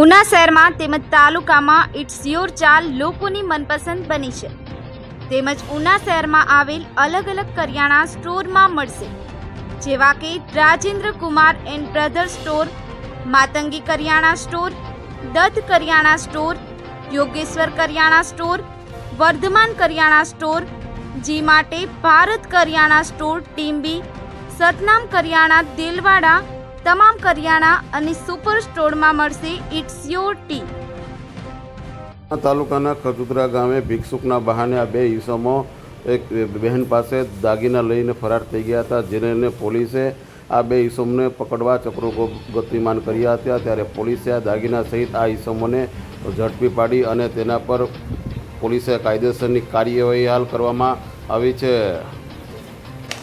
ઉના શહેરમાં તેમજ તાલુકામાં ઇટ્સ યોર ચાલ લોકોની મનપસંદ બની છે. તેમજ ઉના શહેરમાં આવેલ અલગ અલગ કરિયાણા સ્ટોરમાં મળશે. જેવા કે Rajendra Kumar and brother store, Matangi કરિયાણા store, Dutt કરિયાણા સ્ટોર, યોગેશ્વર કરિયાણા સ્ટોર, વર્ધમાન કરિયાણા સ્ટોર, જી માટે ભારત કરિયાણા સ્ટોર ટીમ્બી સતનામ કરિયાણા, દિલવાડા તમામ કરિયાણા અને સુપર સ્ટોરમાં મળશે ઇટ્સ યોર ટી તાલુકાના ખજુદરા ગામે ભિક્ષુકના બહાને આ બે ઈસમો એક બહેન પાસે દાગીના લઈને ફરાર થઈ ગયા હતા, જેને પોલીસે આ બે ઈસમોને પકડવા ચક્રો ગતિમાન કર્યા હતા. ત્યારે પોલીસે આ દાગીના સહિત આ ઈસમોને ઝડપી પાડી અને તેના પર પોલીસે કાયદેસરની કાર્યવાહી હાલ કરવામાં આવી છે.